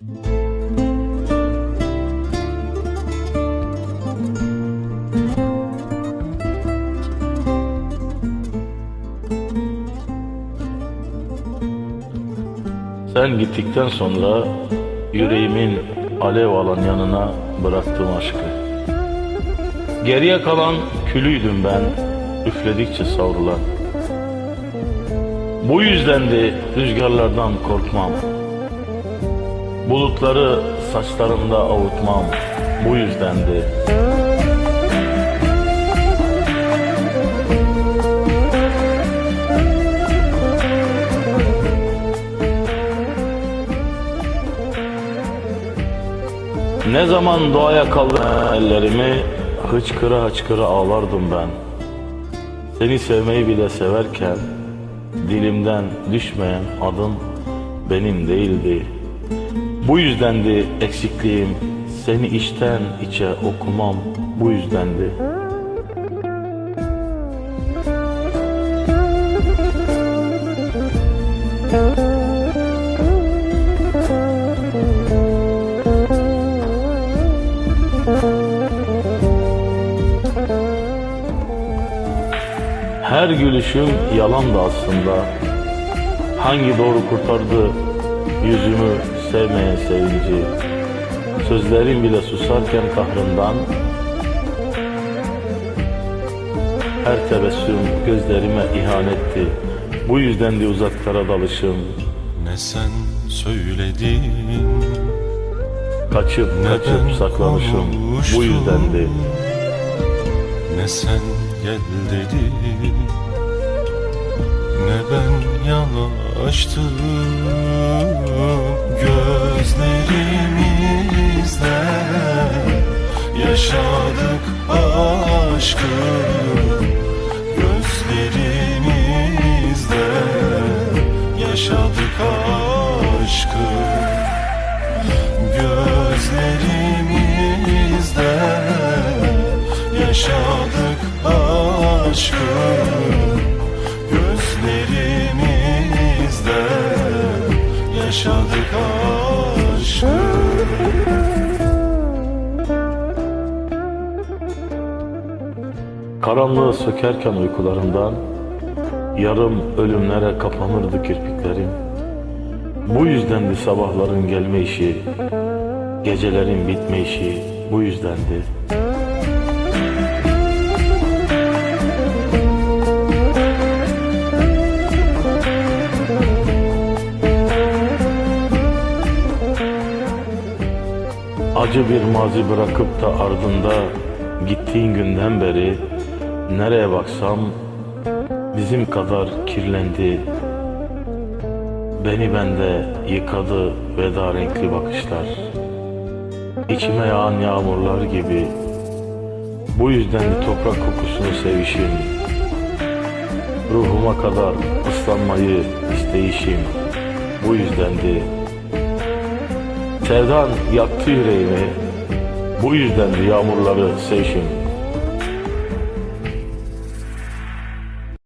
Sen gittikten sonra yüreğimin alev alan yanına bıraktım aşkı. Geriye kalan külüydüm ben, üfledikçe savrulan. Bu yüzden de rüzgarlardan korkmam. Bulutları saçlarımda avutmam. Bu yüzden de Ne zaman doğaya kaldım ellerimi hıçkıra hıçkıra ağlardım ben. Seni sevmeyi bile severken dilimden düşmeyen adın benim değildi. Bu yüzdendi eksikliğim seni içten içe okumam bu yüzdendi. Her gülüşüm yalandı aslında. Hangi doğru kurtardı yüzümü sevmeyen sevinci. Sözlerim bile susarken kahrından Her tebessüm gözlerime ihanetti. Bu yüzden de uzaklara dalışım. Ne sen söyledin Kaçıp kaçıp saklanışım. Bu kavuştum? yüzdendi. Ne sen gel dedin Ne ben yanaştım Gözlerimizle Yaşadık aşkı. Gözlerimizle Yaşadık aşkı. Gözlerimizde yaşadık aşkı. Karanlığı sökerken uykularımdan Yarım ölümlere kapanırdı kirpiklerim. Bu yüzdendi sabahların gelme işi Gecelerin bitme işi bu yüzdendi Acı bir mazi bırakıp da ardında Gittiğin günden beri Nereye baksam Bizim kadar kirlendi. Beni bende yıkadı veda renkli bakışlar. İçime yağan yağmurlar gibi. Bu yüzden de toprak kokusunu sevişim. Ruhuma kadar ıslanmayı isteyişim. Bu yüzdendi Sevdan yaktı yüreğimi. Bu yüzden de yağmurları sevişim